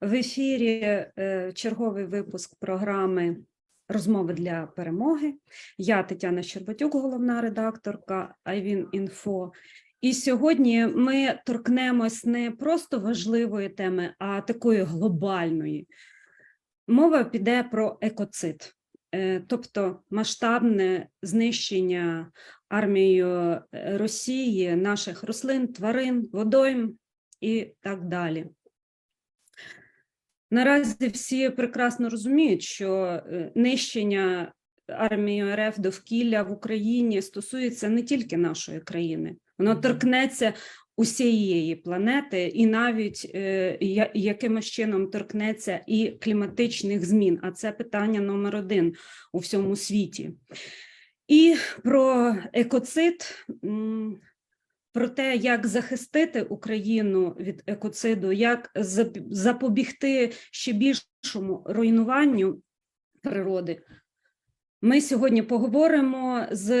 В ефірі е, черговий випуск програми Розмови для перемоги. Я Тетяна Щербатюк, головна редакторка Айвін Інфо. І сьогодні ми торкнемось не просто важливої теми, а такої глобальної. Мова піде про екоцид, Е, тобто масштабне знищення армією е, Росії наших рослин, тварин, водойм і так далі. Наразі всі прекрасно розуміють, що е, нищення армії РФ довкілля в Україні стосується не тільки нашої країни, воно торкнеться усієї планети, і навіть е, якимось чином торкнеться і кліматичних змін. А це питання номер один у всьому світі. І про екоцид. Про те, як захистити Україну від екоциду, як зап- запобігти ще більшому руйнуванню природи, ми сьогодні поговоримо з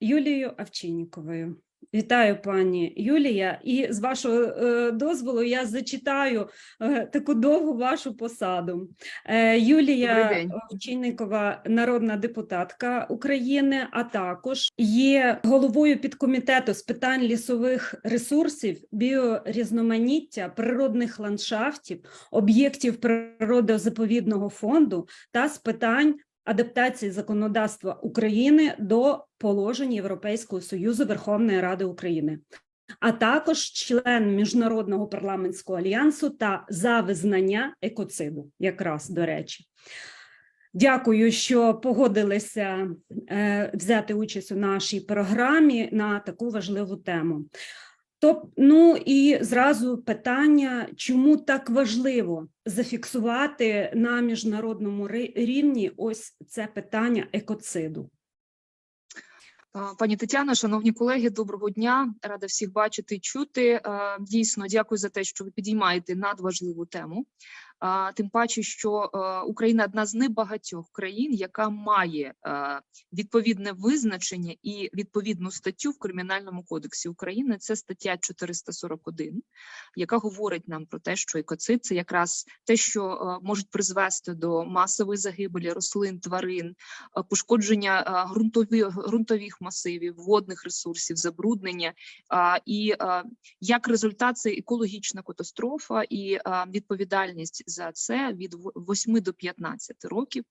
Юлією Авчинніковою. Вітаю, пані Юлія, і з вашого е, дозволу я зачитаю е, таку довгу вашу посаду. Е, Юлія. Овчинникова, народна депутатка України, а також є головою підкомітету з питань лісових ресурсів, біорізноманіття, природних ландшафтів, об'єктів природозаповідного фонду та з питань адаптації законодавства України до положень Європейського союзу Верховної Ради України. А також член міжнародного парламентського альянсу та за визнання екоциду, якраз до речі. Дякую, що погодилися е, взяти участь у нашій програмі на таку важливу тему. Тоб, ну і зразу питання, чому так важливо зафіксувати на міжнародному рівні ось це питання екоциду? Пані Тетяна, шановні колеги, доброго дня. Рада всіх бачити і чути. Е, Дійсно, дякую за те, що ви підіймаєте надважливу тему. Тим паче, що е, Україна одна з небагатьох країн, яка має е, відповідне визначення і відповідну статтю в Кримінальному кодексі України. Це стаття 441, яка говорить нам про те, що екоцид це якраз те, що е, можуть призвести до масової загибелі рослин, тварин, пошкодження ґрунтові, ґрунтових масивів, водних ресурсів, забруднення. І як результат це екологічна катастрофа і відповідальність за це від в- 8 до 15 років.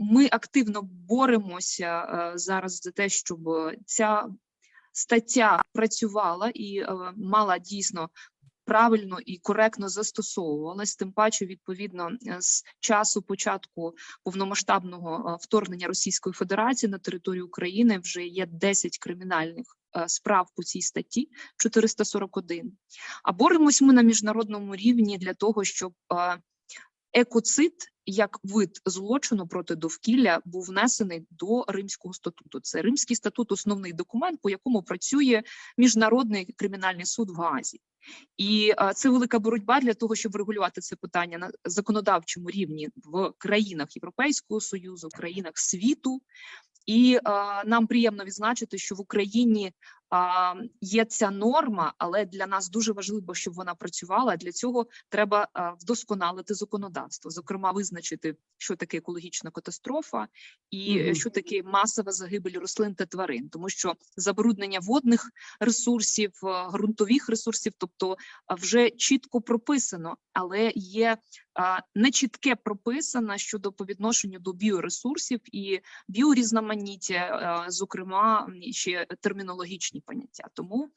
Ми активно боремося е, зараз за те, щоб ця стаття працювала і е, мала дійсно правильно і коректно застосовувалась, тим паче, відповідно, е, з часу початку повномасштабного вторгнення Російської Федерації на територію України вже є 10 кримінальних справ по цій статті 441. А боремось ми на міжнародному рівні для того, щоб е, екоцид як вид злочину проти довкілля був внесений до Римського статуту. Це Римський статут, основний документ, по якому працює міжнародний кримінальний суд в Гаазі. І е, це велика боротьба для того, щоб регулювати це питання на законодавчому рівні в країнах Європейського союзу, країнах світу. І е, нам приємно відзначити, що в Україні а, є ця норма, але для нас дуже важливо, щоб вона працювала. Для цього треба а, вдосконалити законодавство, зокрема, визначити, що таке екологічна катастрофа і е, Мгм. що таке масова загибель рослин та тварин, тому що забруднення водних ресурсів, е, ґрунтових ресурсів, тобто вже чітко прописано, але є нечітке прописано щодо по відношенню до біоресурсів і біорізноманіття, е, зокрема ще термінологічні поняття. Тому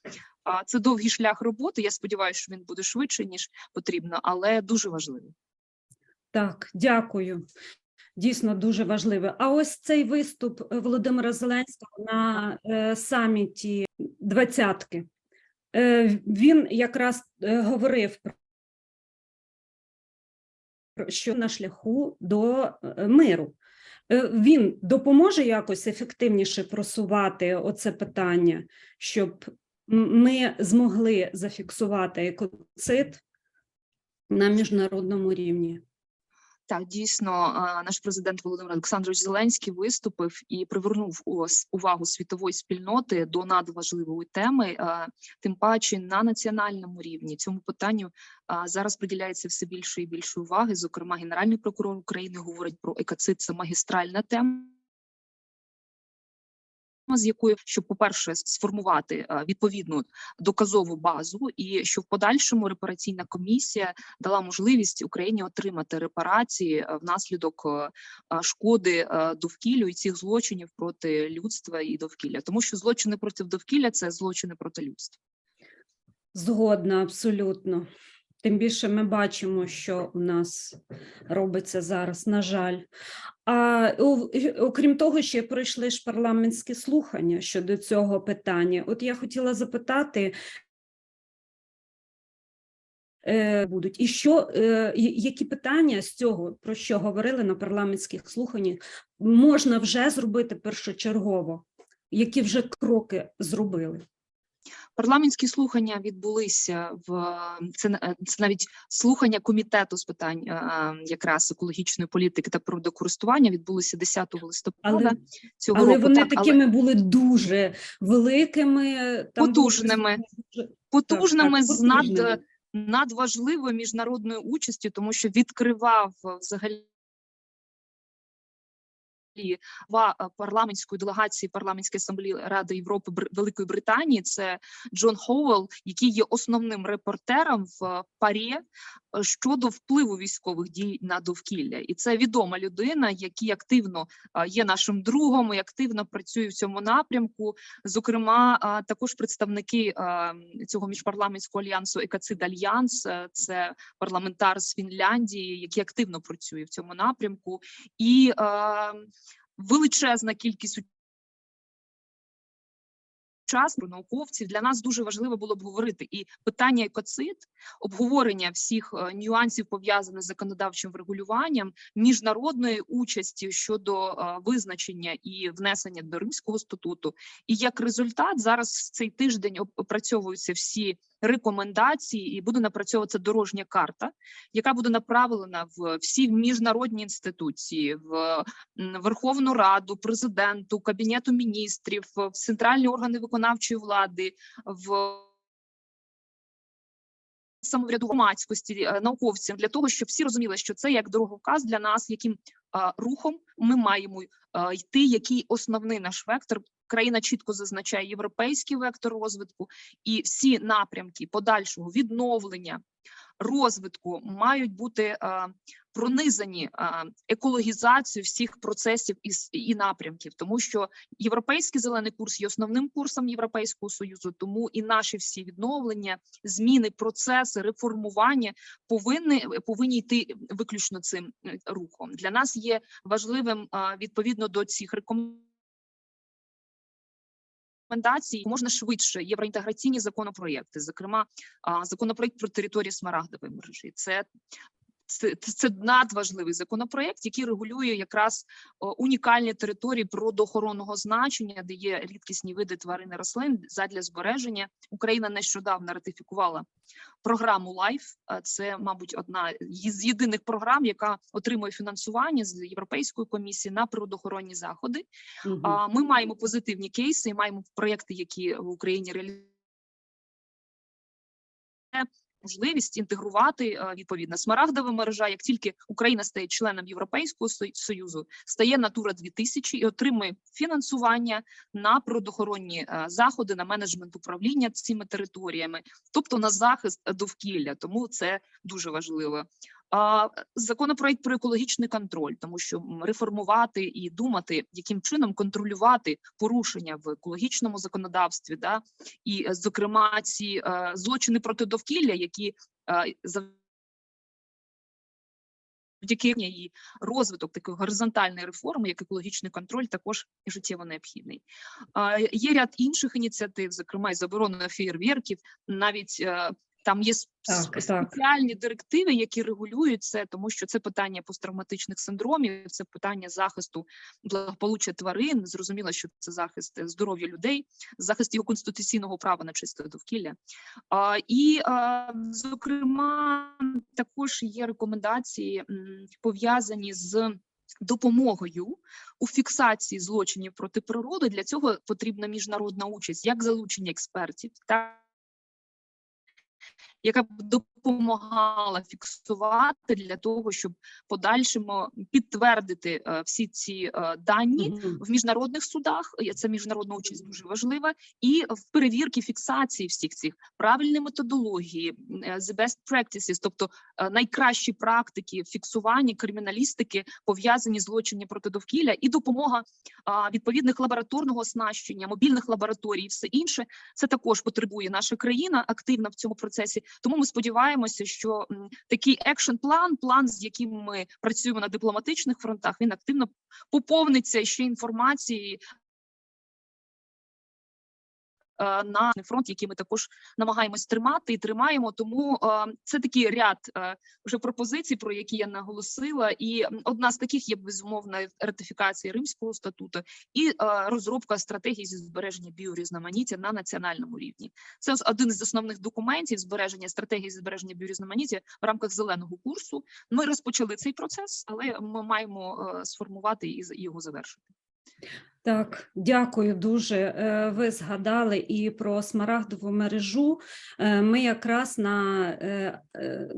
це довгий шлях роботи. Я сподіваюся, що він буде швидше ніж потрібно, але дуже важливий. Так, дякую. Дійсно дуже важливе. А ось цей виступ е, Володимира Зеленського на е, саміті двадцятки. Е, він якраз е, говорив про що на шляху до е, миру. Е, Він допоможе якось ефективніше просувати оце питання, щоб ми змогли зафіксувати екоцид на міжнародному рівні. Так, дійсно, наш президент Володимир Олександрович Зеленський виступив і привернув увагу світової спільноти до надважливої теми. Тим паче на національному рівні цьому питанню зараз приділяється все більше і більше уваги. Зокрема, генеральний прокурор України говорить про екоцид. Це магістральна тема. З якою, щоб, по-перше, сформувати відповідну доказову базу, і що в подальшому репараційна комісія дала можливість Україні отримати репарації е, внаслідок е, е, шкоди е, довкіллю і цих злочинів проти людства і довкілля, тому що злочини проти довкілля це злочини проти людства. Згодна, абсолютно. Тим більше ми бачимо, що у нас робиться зараз, на жаль. А окрім того, ще пройшли ж парламентські слухання щодо цього питання. От я хотіла запитати, е, будуть і що е, які питання з цього, про що говорили на парламентських слуханнях, можна вже зробити першочергово? Які вже кроки зробили? Парламентські слухання відбулися в це, е, це навіть слухання комітету з питань е, е, якраз екологічної політики та природокористування відбулися 10 листопада Але- цього Але року. вони так, але такими були дуже великими, там Потужними. дуже- потужними так, з над надважливою міжнародною участю, тому що відкривав взагалі. Е, парламентської делегації парламентської асамблеї Ради Європи Великої Британії. Це Джон Хоуел, який є основним репортером в е, ПАРЄ е, щодо впливу військових дій на довкілля, і це відома людина, який активно е, є нашим другом і активно працює в цьому напрямку. Зокрема, також представники цього міжпарламентського альянсу Екацид Альянс, е, це парламентар з Фінляндії, який активно працює в цьому напрямку, і величезна кількість Часу науковців для нас дуже важливо було б говорити і питання екоцид, обговорення всіх е, нюансів пов'язаних з законодавчим врегулюванням, міжнародної участі щодо е, визначення і внесення до Римського статуту. І як результат, зараз в цей тиждень опрацьовуються всі рекомендації, і буде напрацьовуватися дорожня карта, яка буде направлена в всі міжнародні інституції, в Верховну Раду, президенту, кабінету міністрів, в центральні органи виконавчої влади, в самовряду громадськості, е, науковцям для того, щоб всі розуміли, що це як дороговказ для нас, яким а, рухом ми маємо а, йти, який основний наш вектор. Країна чітко зазначає європейський вектор розвитку, і всі напрямки подальшого відновлення розвитку мають бути а, пронизані а, екологізацією всіх процесів і, і напрямків, тому що європейський зелений курс є основним курсом Європейського союзу, тому і наші всі відновлення, зміни, процеси, реформування повинні повинні йти виключно цим е, рухом. Для нас є важливим а, відповідно до цих рекомендацій рекомендацій можна швидше євроінтеграційні законопроекти, зокрема законопроект про території смарагдової мережі. Це це, це надважливий законопроєкт, який регулює якраз унікальні території природоохоронного значення, де є рідкісні види тварин і рослин задля збереження. Україна нещодавно ратифікувала програму LIFE. Це, мабуть, одна із єдиних програм, яка отримує фінансування з Європейської комісії на природоохоронні заходи. А, Ми маємо позитивні кейси, маємо проекти, які в Україні реалізують можливість інтегрувати відповідна відповідно смарагдова мережа. Як тільки Україна стає членом Європейського союзу, стає Натура 2000 і отримує фінансування на природоохоронні е, заходи, на менеджмент управління цими територіями, тобто на захист довкілля. Тому це дуже важливо. Законопроект про екологічний контроль, тому що реформувати і думати, яким чином контролювати порушення в екологічному законодавстві, да і е, зокрема ці е, злочини проти довкілля, які е, зав- Завдяки і розвиток такої горизонтальної реформи, як екологічний контроль, також життєво необхідний. Є ряд інших ініціатив, зокрема і заборона феєрверків, навіть Там є Так, так. спеціальні директиви, які регулюють це, тому що це питання посттравматичних синдромів, це питання захисту благополуччя тварин. Зрозуміло, що це захист е, здоров'я людей, захист його конституційного права на чисте довкілля. А, і, а, зокрема, також є рекомендації пов'язані з допомогою у фіксації злочинів проти природи. Для цього потрібна міжнародна участь, як залучення експертів, так яка б допомагала фіксувати для того, щоб подальшому підтвердити е, всі ці е, дані в міжнародних судах. е, Це міжнародна участь дуже важлива, і в перевірки фіксації всіх цих правильні методології, the best practices, тобто найкращі практики фіксування криміналістики пов'язані з злочинами проти довкілля, і допомога відповідних лабораторного оснащення, мобільних лабораторій, і все інше. Це також потребує наша країна активно в цьому процесі. Тому ми сподіваємося, що такий екшн план, план, з яким ми працюємо на дипломатичних фронтах, він активно поповниться ще інформацією. Е, На фронт, який ми також намагаємось тримати і тримаємо, тому е, це такий ряд е, вже пропозицій, про які я наголосила, і одна з таких є безумовна ратифікація Римського статуту і розробка стратегії зі збереження біорізноманіття на національному рівні. Це один з основних документів збереження стратегії зі збереження біорізноманіття в рамках зеленого курсу. Ми розпочали цей процес, але ми маємо сформувати і його завершити. Так, дякую дуже. Е, Ви згадали і про смарагдову мережу. Е, Ми якраз на е, е,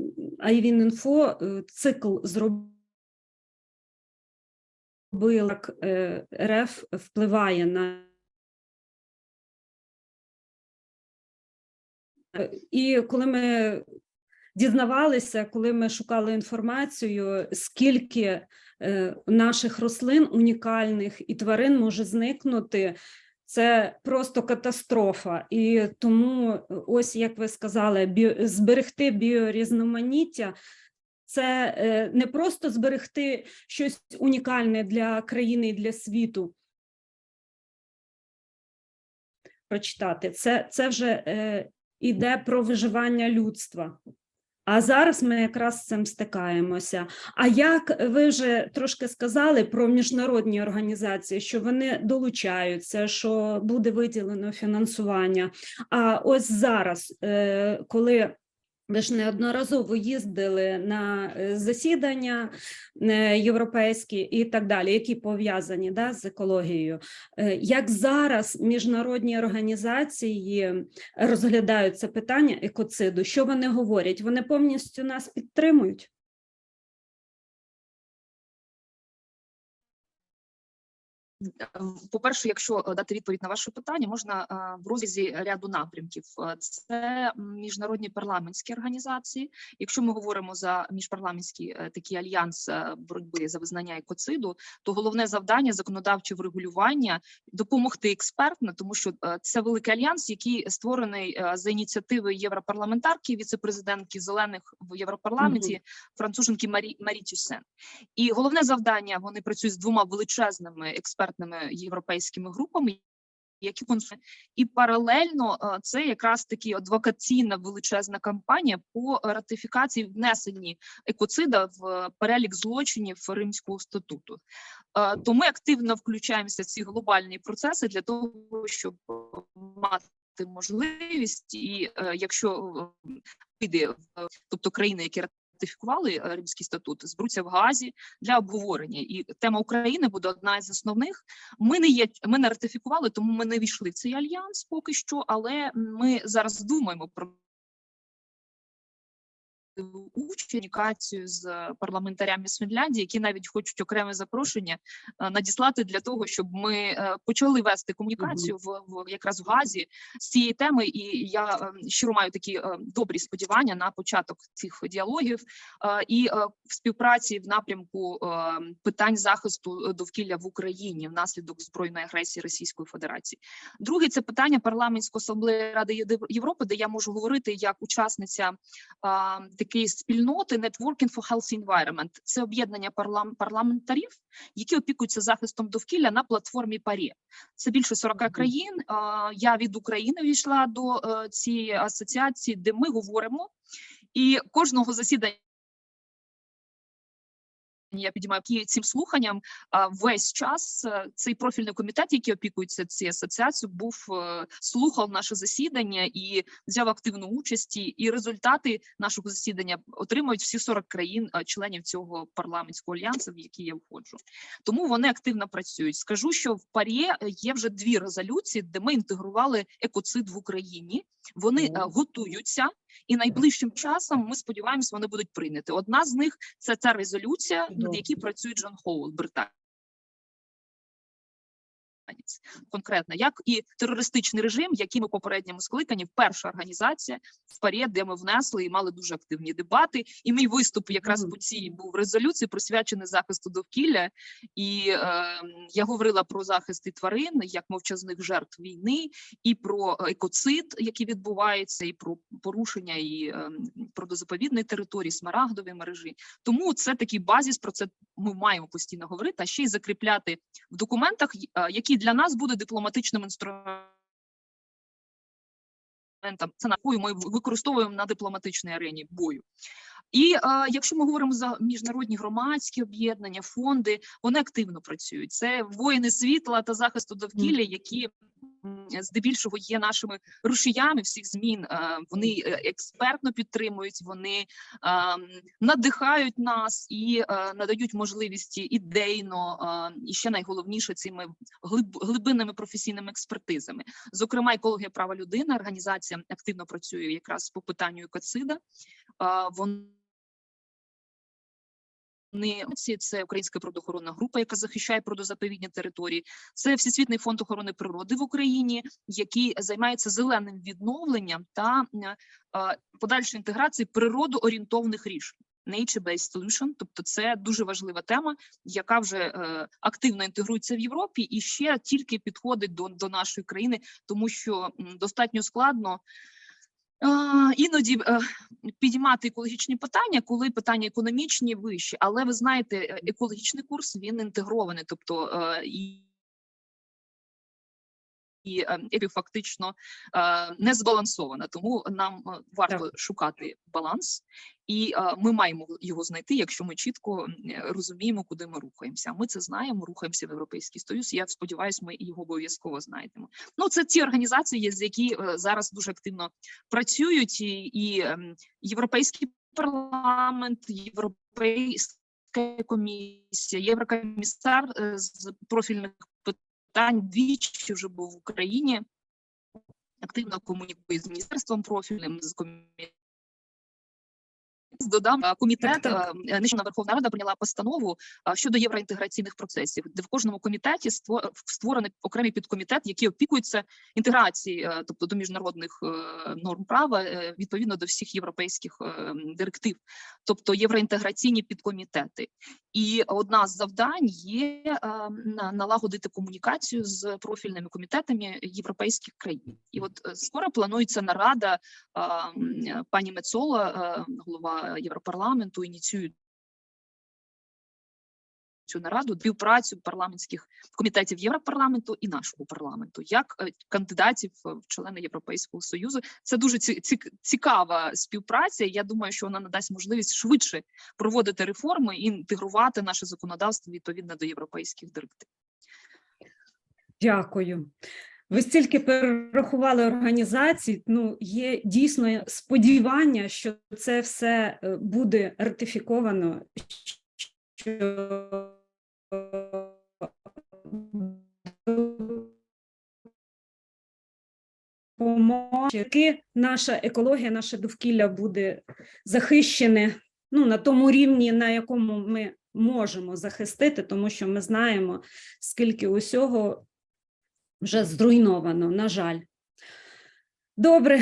цикл зробили, як РФ впливає на І коли ми дізнавалися, коли ми шукали інформацію, скільки наших рослин унікальних і тварин може зникнути. Це просто катастрофа, і тому, е, ось як ви сказали, біо, зберегти біорізноманіття це е, не просто зберегти щось унікальне для країни і для світу. Прочитати це, це вже е, іде про виживання людства. А зараз ми якраз з цим стикаємося. А як ви вже трошки сказали про міжнародні організації, що вони долучаються, що буде виділено фінансування. А ось зараз, е, коли ви ж неодноразово їздили на е, засідання е, європейські і так далі, які пов'язані да, з екологією. Е, Як зараз міжнародні організації розглядають це питання екоциду? Що вони говорять? Вони повністю нас підтримують? По-перше, якщо е, дати відповідь на ваше питання, можна е, в розрізі ряду напрямків. Е, Це міжнародні парламентські організації. Якщо ми говоримо за міжпарламентський такий альянс боротьби за визнання екоциду, то головне завдання законодавче врегулювання допомогти експертно, тому що це великий альянс, який створений за ініціативи європарламентарки, віцепрезидентки зелених в Європарламенті, француженки Марі Марі Тюсен. І головне завдання вони працюють з двома величезними експертними європейськими групами. Які консу- і паралельно е, це якраз таки адвокаційна величезна кампанія по ратифікації внесенні екоцида в перелік злочинів Римського статуту. Е, То ми активно включаємося в ці глобальні процеси для того, щоб мати можливість, і е, якщо вийде, тобто країни, які ратифікували е, Римський статут, зберуться в Гаазі для обговорення. І тема України буде одна із основних. Ми не є, ми не ратифікували, тому ми не війшли в цей альянс поки що. Але ми зараз думаємо про комунікацію з парламентарями з Фінляндії, які навіть хочуть окреме запрошення е, надіслати для того, щоб ми е, почали вести комунікацію в, в якраз в Газі з цієї теми. І я е, щиро маю такі е, добрі сподівання на початок цих діалогів е, і е, в співпраці в напрямку е, питань захисту довкілля в Україні внаслідок збройної агресії Російської Федерації. Друге це питання парламентської асамблеї Ради Європи, де я можу говорити як учасниця таких такої спільноти Networking for Healthy Environment. Це об'єднання парлам- парламентарів, які опікуються захистом довкілля на платформі ПАРІ. Це більше 40 Мгм. країн. Я від України війшла до е, цієї асоціації, де ми говоримо, і кожного засідання. Я підіймаю які цим слуханням. Весь час е, цей профільний комітет, який опікується цією асоціацією, був е, слухав наше засідання і взяв активну участь. І- І результати нашого засідання отримують всі 40 країн, е, цього парламентського альянсу, в який я входжу. Тому вони активно працюють. Скажу, що в ПАРЄ є вже дві резолюції, де ми інтегрували екоцид в Україні. Вони е, готуються, і найближчим часом ми сподіваємося, вони будуть прийняти. Одна з них це ця резолюція, над якій працює Джон Хоул, британець. Конкретно, як і терористичний режим, який ми попередньому скликанні, перша організація в ПАРЄ, де ми внесли і мали дуже активні дебати. І мій виступ якраз по цій був резолюції присвячений захисту довкілля. І е, я говорила про захист і тварин як мовчазних жертв війни, і про екоцид, який відбувається, і про порушення і е, природозаповідної території, смарагдової мережі. Тому це такий базіс. Про це ми маємо постійно говорити, а ще й закріпляти в документах, е, які для нас буде дипломатичним інструментом. Це на якою ми використовуємо на дипломатичній арені бою. І е, якщо ми говоримо за міжнародні громадські об'єднання, фонди, вони активно працюють. Це воїни світла та захисту довкілля, які здебільшого є нашими рушіями всіх змін. Е, вони е, експертно підтримують, вони е, надихають нас і надають можливості ідейно, і ще найголовніше цими глиб, глибинними професійними експертизами. Зокрема, екологія права людини, організація активно працює якраз по питанню екоцида. Вони це українська природоохоронна група, яка захищає природозаповідні території. Це Всесвітній фонд охорони природи в Україні, який займається зеленим відновленням та е, подальшою інтеграцією природоорієнтовних рішень. Nature-based solution, тобто це дуже важлива тема, яка вже е, активно інтегрується в Європі і ще тільки підходить до, до нашої країни, тому що достатньо складно іноді е, підіймати екологічні питання, коли питання економічні вищі. Але ви знаєте, е, екологічний курс він інтегрований, тобто е, і. І е, епі фактично е, не збалансована, тому нам е, варто шукати баланс, і ми маємо його знайти, якщо ми чітко розуміємо, куди ми рухаємося. Ми це знаємо, рухаємося в Європейський Союз. Я сподіваюся, ми його обов'язково знайдемо. Ну, це ті організації, з які зараз дуже активно працюють, і, ем, Європейський парламент, Європейська комісія, Єврокомісар з профільних питань двічі вже був в Україні. Активно комунікує з міністерством профільним з комі- Додам е, комітет так. е, нещодавно Верховна Рада прийняла постанову е, щодо євроінтеграційних процесів, де в кожному комітеті ство- створений окремий підкомітет, який опікується інтеграцією, е, тобто до міжнародних е, норм права е, відповідно до всіх європейських е, директив, тобто євроінтеграційні підкомітети. І одна з завдань є е, на- налагодити комунікацію з профільними комітетами європейських країн. І от е, скоро планується нарада е, пані Мецола, е, голова Європарламенту, ініціює цю нараду співпрацю парламентських комітетів Європарламенту і нашого парламенту як е, кандидатів е, в члени Європейського союзу. Це дуже цікава співпраця. Я думаю, що вона надасть можливість швидше проводити реформи і інтегрувати наше законодавство відповідно до європейських директив. Дякую. Ви стільки перерахували організацій. Ну, є дійсно сподівання, що це все е, буде ратифіковано. Що допоможе, наша екологія, наше довкілля буде захищене ну, на тому рівні, на якому ми можемо захистити, тому що ми знаємо, скільки усього вже зруйновано, на жаль. Добре,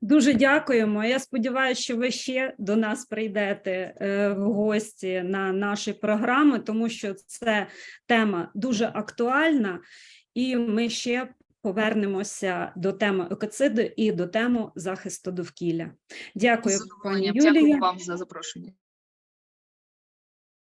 дуже дякуємо. Я сподіваюся, що ви ще до нас прийдете е, в гості на наші програми, тому що це тема дуже актуальна, і ми ще повернемося до теми екоциду і до теми захисту довкілля. Дякую, пані. Юлія. Дякую вам за запрошення.